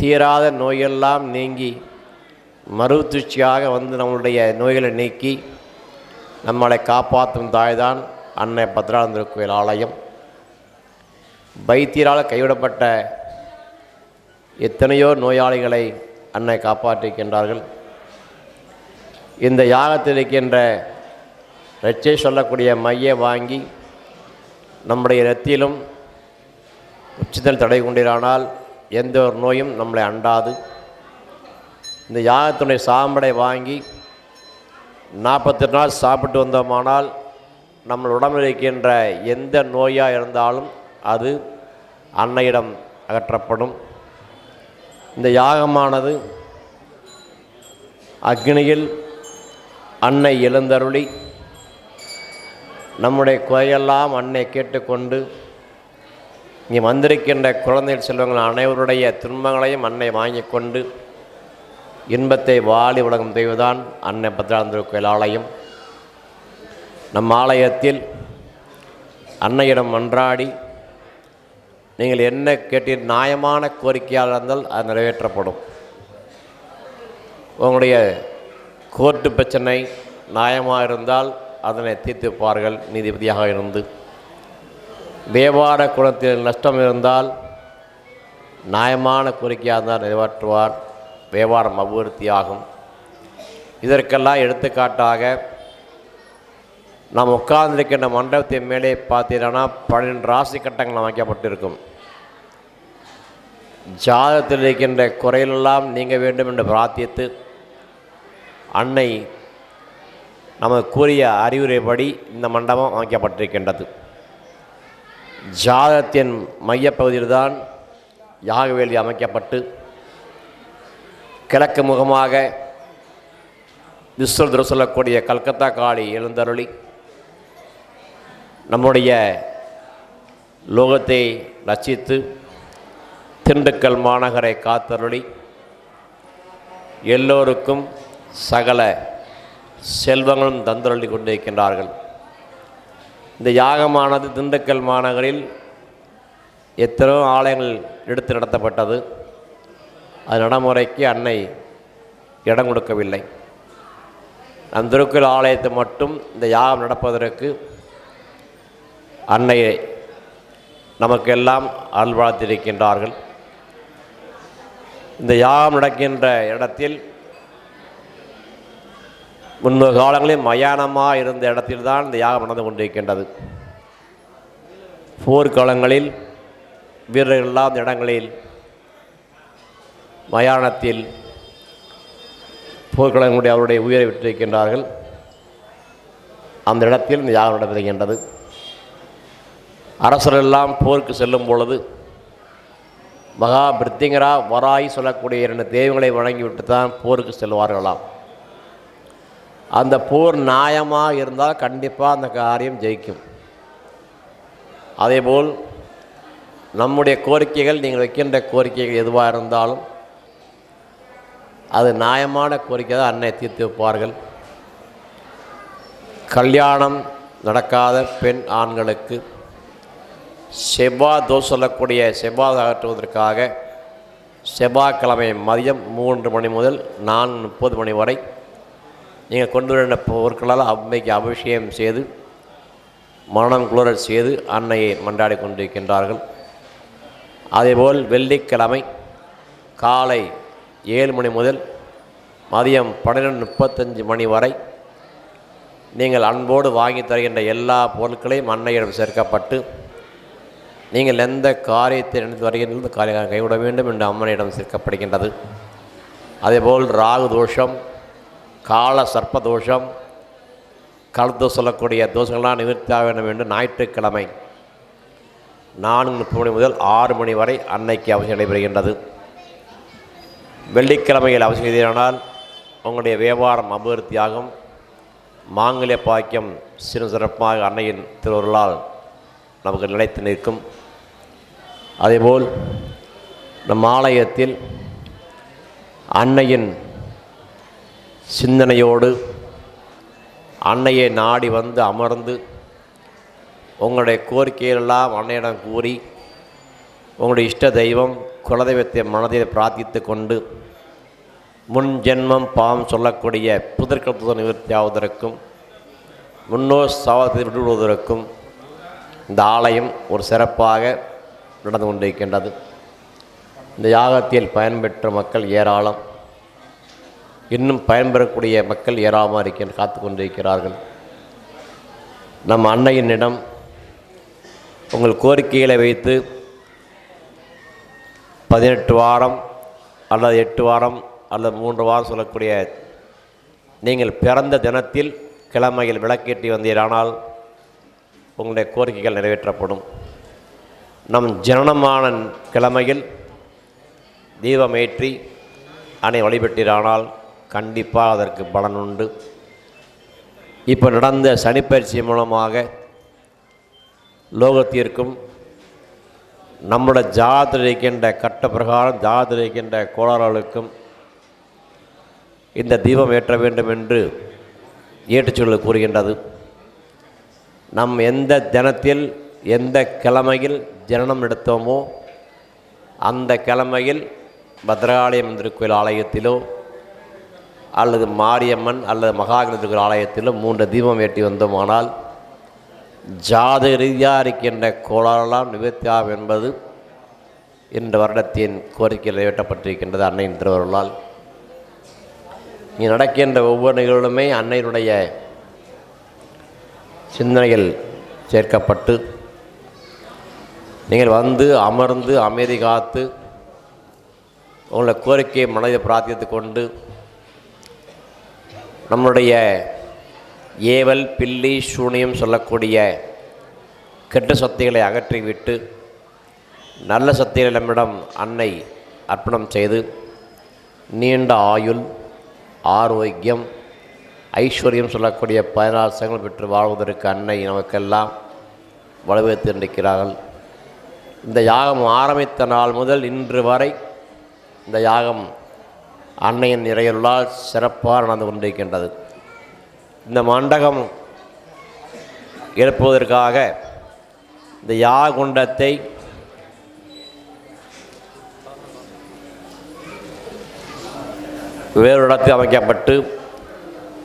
தீராத நோயெல்லாம் நீங்கி மருத்துவச்சியாக வந்து நம்மளுடைய நோய்களை நீக்கி நம்மளை காப்பாற்றும் தாய்தான் அன்னை பத்ராந்திர கோயில் ஆலயம். வைத்தியரால் கைவிடப்பட்ட எத்தனையோ நோயாளிகளை அன்னை காப்பாற்றிருக்கின்றார்கள் இந்த யாகத்தில் இருக்கின்ற ரச்சை சொல்லக்கூடிய மையை வாங்கி நம்முடைய இரத்திலும் உச்சிதல் தடை கொண்டிரானால் எந்த ஒரு நோயும் நம்மளை அண்டாது. இந்த யாகத்துடைய சாம்படை வாங்கி நாற்பத்தெட்டு நாள் சாப்பிட்டு வந்தோமானால் நம்ம உடம்பில் இருக்கின்ற எந்த நோயாக இருந்தாலும் அது அன்னையிடம் அகற்றப்படும். இந்த யாகமானது அக்னியில் அன்னை எழுந்தருளி நம்முடைய குறையெல்லாம் அன்னை கேட்டுக்கொண்டு இங்கே வந்திருக்கின்ற குழந்தை செல்வங்கள் அனைவருடைய துன்பங்களையும் அன்னை வாங்கி கொண்டு இன்பத்தை வாழி உலகம் தெய்வதான் அன்னை பத்ராந்திர கோயில் ஆலயம். நம் ஆலயத்தில் அன்னையிடம் மன்றாடி நீங்கள் என்ன கேட்டீர் நியாயமான கோரிக்கையாக இருந்தால் அது நிறைவேற்றப்படும். உங்களுடைய கோர்ட்டு பிரச்சனை நியாயமாக இருந்தால் அதனை தீர்த்துப்பார்கள் நீதிபதியாக இருந்து. வியாபார குலத்தில் நஷ்டம் இருந்தால் நியாயமான கோரிக்கையாக இருந்தால் நிறைவேற்றுவார். வியாபாரம் அபிவிருத்தியாகும். இதற்கெல்லாம் எடுத்துக்காட்டாக நாம் உட்கார்ந்திருக்கின்ற மண்டபத்தின் மேலே பார்த்தீங்கன்னா பன்னெண்டு ராசி கட்டங்கள் அமைக்கப்பட்டிருக்கும். ஜாதகத்தில் இருக்கின்ற குறையிலெல்லாம் நீங்க வேண்டும் என்று பிரார்த்தித்து அன்னை நமக்கு கூறிய அறிவுரைப்படி இந்த மண்டபம் அமைக்கப்பட்டிருக்கின்றது. ஜாதகத்தின் மையப்பகுதியில்தான் யாகவேலி அமைக்கப்பட்டு கிழக்கு முகமாக விஸ்வல் சொல்லக்கூடிய கல்கத்தா காளி எழுந்தருளி நம்முடைய லோகத்தை ரசித்து திண்டுக்கல் மாநகரை காத்தருளி எல்லோருக்கும் சகல செல்வங்களும் தந்தருளி கொண்டிருக்கின்றார்கள். இந்த யாகமானது திண்டுக்கல் மாநகரில் எத்தனையோ ஆலயங்கள் எடுத்து நடத்தப்பட்டது. அது நடைமுறைக்கு அன்னை இடம் கொடுக்கவில்லை. நம் திருக்குள் ஆலயத்தை மட்டும் இந்த யாகம் நடப்பதற்கு அன்னை நமக்கெல்லாம் அல்வாழ்த்திருக்கின்றார்கள் இந்த யாகம் நடக்கின்ற இடத்தில் முன்பு காலங்களில் மயானமாக இருந்த இடத்தில்தான் இந்த யாகம் நடந்து கொண்டிருக்கின்றது. போர்க்காலங்களில் வீரர்கள் இல்லாத இடங்களில் மயானத்தில் போர்க்களங்களுடைய அவருடைய உயிரை விட்டிருக்கின்றார்கள். அந்த இடத்தில் இந்த யாகம் நடைபெறுகின்றது. அரசரெல்லாம் போருக்கு செல்லும் பொழுது மகா பிரித்திங்கரா வராய் சொல்லக்கூடிய இரண்டு தெய்வங்களை வழங்கிவிட்டு தான் போருக்கு செல்வார்களாம். அந்த போர் நியாயமாக இருந்தால் கண்டிப்பாக அந்த காரியம் ஜெயிக்கும். அதேபோல் நம்முடைய கோரிக்கைகள் நீங்கள் வைக்கின்ற கோரிக்கைகள் எதுவாக இருந்தாலும் அது நியாயமான கோரிக்கை தான் அன்னை தீர்த்து வைப்பார்கள். கல்யாணம் நடக்காத பெண் ஆண்களுக்கு செவ்வா தோ சொல்லக்கூடிய செவ்வாய் அகற்றுவதற்காக செவ்வாய்க்கிழமை மதியம் மூன்று மணி முதல் நான்கு முப்பது மணி வரை நீங்கள் கொண்டு வர பொருட்களால் அம்மைக்கு அபிஷேகம் செய்து மனம் குளிரச் செய்து அன்னையை மன்றாடி கொண்டிருக்கின்றார்கள். அதேபோல் வெள்ளிக்கிழமை காலை ஏழு மணி முதல் மதியம் பன்னிரெண்டு முப்பத்தஞ்சு மணி வரை நீங்கள் அன்போடு வாங்கி தருகின்ற எல்லா பொருட்களையும் அன்னையிடம் சேர்க்கப்பட்டு நீங்கள் எந்த காரியத்தை நினைத்து வருகின்றது காரியம் கைவிட வேண்டும் என்று அம்மனிடம் சேர்க்கப்படுகின்றது. அதேபோல் ராகு தோஷம் கால சர்ப்பதோஷம் கலந்து சொல்லக்கூடிய தோஷங்கள்லாம் நிவர்த்தியாக வேண்டும் என்று ஞாயிற்றுக்கிழமை நான்கு முப்பது மணி முதல் ஆறு மணி வரை அன்னைக்கு அவசியம் நடைபெறுகின்றது. வெள்ளிக்கிழமையில் அவசியம் செய்தீரானால் உங்களுடைய வியாபாரம் அபிவிருத்தியாகும் மாங்கல்ய பாக்கியம் சிறு சிறப்பாக அன்னையின் திருவருளால் நமக்கு நிலைத்து நிற்கும். அதேபோல் நம் ஆலயத்தில் அன்னையின் சிந்தனையோடு அன்னையை நாடி வந்து அமர்ந்து உங்களுடைய கோரிக்கைகளெல்லாம் அன்னையிடம் கூறி உங்களுடைய இஷ்ட தெய்வம் குலதெய்வத்தை மனதில் பிரார்த்தித்து கொண்டு முன் ஜென்மம் பாவம் சொல்லக்கூடிய புதற்கத்துவ நிவர்த்தி ஆவதற்கும் முன்னோர் சாவத்தை விடுவதற்கும் இந்த ஆலயம் ஒரு சிறப்பாக நடந்து கொண்டிருக்கின்றது. இந்த யாகத்தில் பயன்பெற்ற மக்கள் ஏராளம். இன்னும் பயன்பெறக்கூடிய மக்கள் ஏராளமாக இருக்கின்ற காத்து கொண்டிருக்கிறார்கள். நம் அன்னையினிடம் உங்கள் கோரிக்கைகளை வைத்து பதினெட்டு வாரம் அல்லது எட்டு வாரம் அல்லது மூன்று வாரம் சொல்லக்கூடிய நீங்கள் பிறந்த தினத்தில் கிழமையில் விளக்கேற்றி வந்தீரானால் உங்களுடைய கோரிக்கைகள் நிறைவேற்றப்படும். நம் ஜனனமான கிழமையில் தீபமேற்றி அணை வழிபட்டீரானால் கண்டிப்பாக அதற்கு பலன் உண்டு. இப்போ நடந்த சனிப்பயிற்சி மூலமாக லோகத்திற்கும் நம்முடைய ஜாதத்தில் இருக்கின்ற கட்ட பிரகாரம் ஜாதத்தில் இருக்கின்ற கோளாறுகளுக்கும் இந்த தீபம் ஏற்ற வேண்டும் என்று ஏற்றுச்சொல் கூறுகின்றது. நம் எந்த தினத்தில் எந்த கிழமையில் ஜனனம் எடுத்தோமோ அந்த கிழமையில் பத்ரகாளியம் திருக்கோயில் ஆலயத்திலோ அல்லது மாரியம்மன் அல்லது மகாகணி ஆலயத்திலும் மூன்று தீபம் ஏற்றி வந்தோமானால் ஜாத ரீதியாக இருக்கின்ற கோளாறெல்லாம் நிவர்த்தியாகும் என்பது இந்த வருடத்தின் கோரிக்கை நிறைவேற்றப்பட்டிருக்கின்றது அன்னையின் திருவருளால். இங்கே நடக்கின்ற ஒவ்வொரு நிகழ்வுமே அன்னையினுடைய சிந்தனையில் சேர்க்கப்பட்டு நீங்கள் வந்து அமர்ந்து அமைதி காத்து உங்களை கோரிக்கையை மனதை பிரார்த்தித்து கொண்டு நம்முடைய ஏவல் பில்லி சூனியம் சொல்லக்கூடிய கெட்ட சக்திகளை அகற்றிவிட்டு நல்ல சக்திகளை நம்மிடம் அன்னை அர்ப்பணம் செய்து நீண்ட ஆயுள் ஆரோக்கியம் ஐஸ்வர்யம் சொல்லக்கூடிய பதினாசங்கள் பெற்று வாழ்வதற்கு அன்னை நமக்கெல்லாம் வலுவைத்து இருக்கிறார்கள் இந்த யாகம் ஆரம்பித்த நாள் முதல் இன்று வரை இந்த யாகம் அன்னையின் நிறையுள்ளால் சிறப்பாக நடந்து கொண்டிருக்கின்றது. இந்த மண்டகம் எழுப்புவதற்காக இந்த யாகுண்டத்தை வேறு இடத்தில் அமைக்கப்பட்டு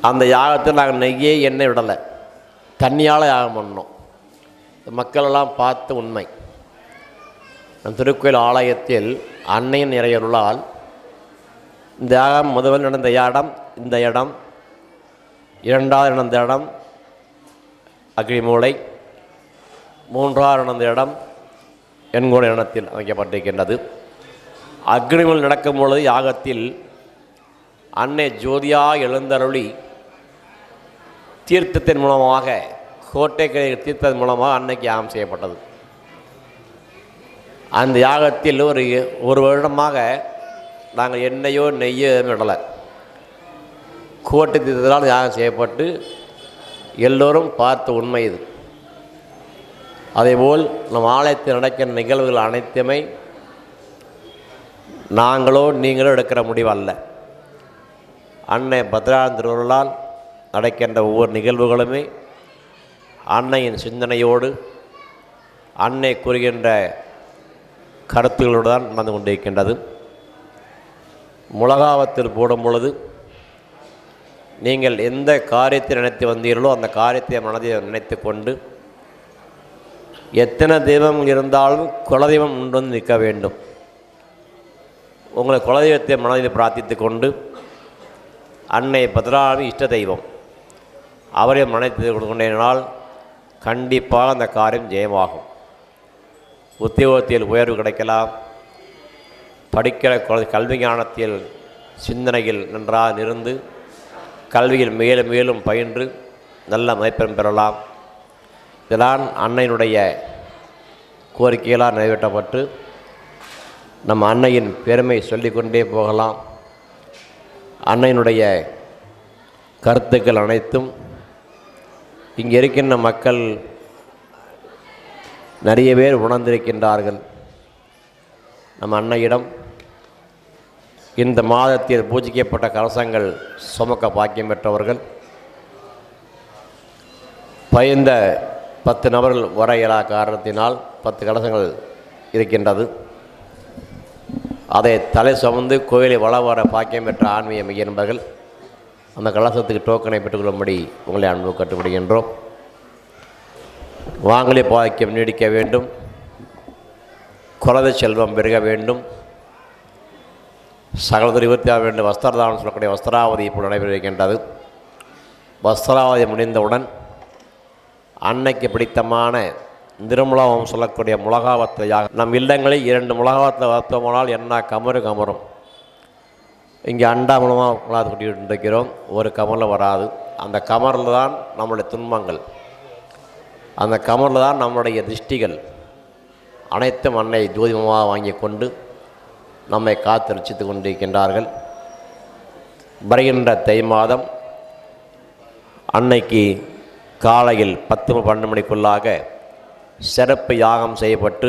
அந்த யாகத்தில் நாங்கள் நெய்யே எண்ணெய் விடலை. தண்ணியால் யாகம் பண்ணோம். மக்களெல்லாம் பார்த்த உண்மை. நம் திருக்கோயில் ஆலயத்தில் அன்னையின் நிறையருளால் இந்த யாகம் முதல் நடந்த இடம் இந்த இடம் இரண்டாவது நடந்த இடம் அக்னிமூளை மூன்றாவது நடந்த இடம் எண்கோண இடத்தில் அமைக்கப்பட்டிருக்கின்றது. அக்னிமூல் நடக்கும் பொழுது யாகத்தில் அன்னை ஜோதியா எழுந்தருளி தீர்த்தத்தின் மூலமாக கோட்டை தீர்த்தத்தின் மூலமாக அன்னைக்கு யாகம் செய்யப்பட்டது. அந்த யாகத்தில் ஒரு ஒரு வருடமாக நாங்கள் எண்ணெயோ நெய்யோ எதுவும் விடலை. கோட்டை தீர்த்தத்தால் யாகம் செய்யப்பட்டு எல்லோரும் பார்த்த உண்மை இது. அதேபோல் நம் ஆலயத்தில் நடக்கிற நிகழ்வுகள் அனைத்துமே நாங்களோ நீங்களோ எடுக்கிற முடிவல்ல. அன்னை பத்ரான் திருவருளால் நடக்கின்ற ஒவ்வொரு நிகழ்வுகளுமே அன்னையின் சிந்தனையோடு அன்னை கூறுகின்ற கருத்துகளோடு தான் நடந்து கொண்டிருக்கின்றது. முலகாவத்தில் போடும் பொழுது நீங்கள் எந்த காரியத்தை நினைத்து வந்தீர்களோ அந்த காரியத்தை மனதில் நினைத்து கொண்டு எத்தனை தெய்வம் இருந்தாலும் குலதெய்வம் உண்டு வந்து நிற்க வேண்டும். உங்களை குலதெய்வத்தை மனதில் பிரார்த்தித்து கொண்டு அன்னை பத்ராமி இஷ்ட தெய்வம் அவரை மனைத்து கொண்டேனால் கண்டிப்பாக அந்த காரியம் ஜெயமாகும். உத்தியோகத்தில் உயர்வு கிடைக்கலாம். படிக்கிற குழந்தை கல்வி ஞானத்தில் சிந்தனையில் நன்றாக இருந்து கல்வியில் மேலும் மேலும் பயின்று நல்ல மதிப்பெண் பெறலாம். இதெல்லாம் அன்னையினுடைய கோரிக்கைகளாக நிறைவேற்றப்பட்டு நம் அன்னையின் பெருமை சொல்லிக்கொண்டே போகலாம். அன்னையினுடைய கருத்துக்கள் அனைத்தும் இங்கே இருக்கின்ற மக்கள் நிறைய பேர் உணர்ந்திருக்கின்றார்கள். நம்ம அன்னையிடம் இந்த மாதத்தில் பூஜிக்கப்பட்ட கலசங்கள் சுமக்க பாக்கியம் பெற்றவர்கள் பயந்த பத்து நபர்கள் வர இயலா காரணத்தினால் பத்து கலசங்கள் இருக்கின்றது. அதை தலை சுமந்து கோயிலை வள வர பாக்கியம் பெற்ற ஆன்மீக மைய நண்பர்கள் அந்த கலசத்துக்கு டோக்கனை பெற்றுக்கொள்ளும்படி உங்களை அன்பு கட்டுப்படுகின்றோம். வாங்கலே பாக்கியம் நீடிக்க வேண்டும். குலத செல்வம் பெருக வேண்டும். சகலத்தில் இருபத்தி ஆறு வேண்டும் வஸ்திரதானம் சொல்லக்கூடிய வஸ்திராவதி இப்போ நடைபெறுகின்றது வஸ்திராவதி முடிந்தவுடன் அன்னைக்கு பிடித்தமான திருமுலகம் சொல்லக்கூடிய முழகாவத்தையாக நம் இல்லங்களில் இரண்டு முழகாவத்தை வளர்த்தோமானால் என்ன கமரு கமரும். இங்கே அண்டா மூலமாக உட்காந்து கொண்டு இருக்கிறோம் ஒரு கமரில் வராது. அந்த கமரில் தான் நம்மளுடைய துன்பங்கள். அந்த கமரில் தான் நம்மளுடைய திருஷ்டிகள். அனைத்தும் அன்னை ஜோதிமமாக வாங்கி கொண்டு நம்மை காத்து ரசித்து கொண்டிருக்கின்றார்கள். வருகின்ற தை மாதம் அன்னைக்கு காலையில் பத்து பன்னெண்டு மணிக்குள்ளாக சிறப்பு யாகம் செய்யப்பட்டு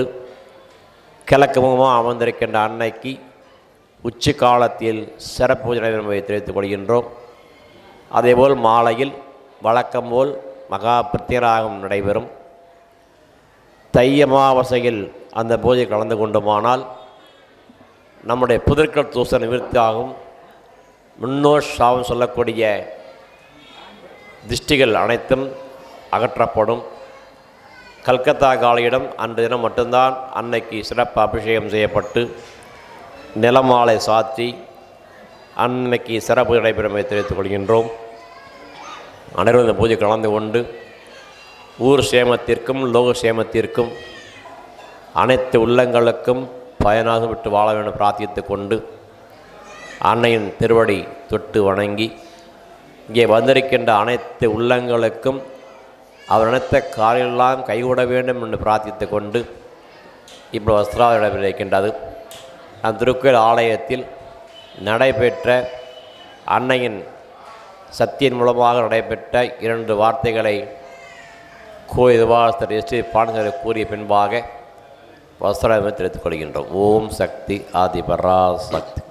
கிழக்கு முகமாக அமர்ந்திருக்கின்ற அன்னைக்கு உச்சி காலத்தில் சிறப்பு பூஜை நடைபெறும் தெரிவித்துக் கொள்கின்றோம். அதேபோல் மாலையில் வழக்கம் போல் மகா பிரத்யராகம் நடைபெறும். தையமாவசையில் அந்த பூஜை கலந்து கொண்டுமானால் நம்முடைய புதற்கள் தூச நிவர்த்தியாகும். முன்னோர் சாவம் சொல்லக்கூடிய திஷ்டிகள் அனைத்தும் அகற்றப்படும். கல்கத்தா காளியிடம் அன்று தினம் மட்டும்தான் அன்னைக்கு சிறப்பு அபிஷேகம் செய்யப்பட்டு நிலமாலை சாத்தி அன்னைக்கு சிறப்பு நடைபெறும் தெரிவித்துக் கொள்கின்றோம். அனைவரும் இந்த பூஜை கலந்து கொண்டு ஊர் சேமத்திற்கும் லோக சேமத்திற்கும் அனைத்து உள்ளங்களுக்கும் பயனாக விட்டு வாழ வேண்டும் பிரார்த்தித்து கொண்டு அன்னையின் திருவடி தொட்டு வணங்கி இங்கே வந்திருக்கின்ற அனைத்து உள்ளங்களுக்கும் அவர் நினைத்த காரியெல்லாம் கைகூட வேண்டும் என்று பிரார்த்தித்து கொண்டு இப்போ வஸ்திராவது நடைபெற்றிருக்கின்றது அந்த திருக்கோயில் ஆலயத்தில் நடைபெற்ற அன்னையின் சத்தியின் மூலமாக நடைபெற்ற இரண்டு வார்த்தைகளை கோயில் வாசர் எஸ் பாடங்களை கூறிய பின்பாக வஸ்திரமே தெரிவித்துக் கொள்கின்றோம். ஓம் சக்தி ஆதி பராசக்தி